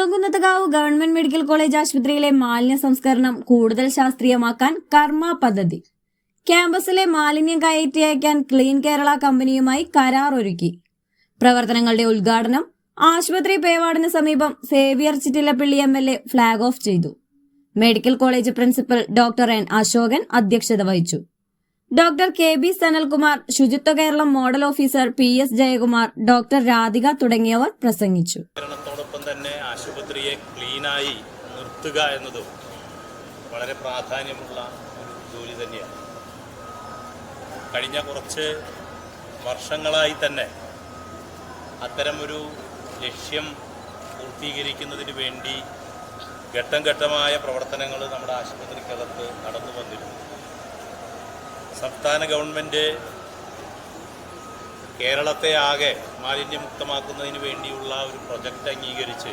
ചാവങ്കുന്നത്തകാവ് government medical college ആശുപത്രിയിലെ മാലിന്യ സംസ്കരണം കൂടുതൽ ശാസ്ത്രീയമാക്കാൻ കർമ്മ പദ്ധതി. ക്യാമ്പസിലെ മാലിന്യം കയറ്റി അയക്കാൻ ക്ലീൻ കേരള കമ്പനിയുമായി കരാർ ഒരുക്കി. പ്രവർത്തനങ്ങളുടെ ഉദ്ഘാടനം ആശുപത്രി പേവാടിന് സമീപം Xavier Chittilappilly M L A flag off ചെയ്തു. Medical college principal doctor N Ashokan അധ്യക്ഷത വഹിച്ചു. ഡോക്ടർ കെ ബി സനൽകുമാർ ശുചിത്വ Keralam model officer P S Jayakumar doctor Radhika തുടങ്ങിയവർ പ്രസംഗിച്ചു. ോടൊപ്പം തന്നെ ആശുപത്രിയെ ക്ലീനായി നിർത്തുക എന്നതും വളരെ പ്രാധാന്യമുള്ള ഒരു ജോലി തന്നെയാണ്. കഴിഞ്ഞ കുറച്ച് വർഷങ്ങളായി തന്നെ അത്തരമൊരു ലക്ഷ്യം പൂർത്തീകരിക്കുന്നതിന് വേണ്ടി ഘട്ടം ഘട്ടമായ പ്രവർത്തനങ്ങൾ നമ്മുടെ ആശുപത്രിക്കകത്ത് നടന്നു വന്നിരുന്നു സംസ്ഥാന ഗവൺമെന്റ് കേരളത്തെ ആകെ മാലിന്യമുക്തമാക്കുന്നതിന് വേണ്ടിയുള്ള ഒരു പ്രൊജക്റ്റ് അംഗീകരിച്ച്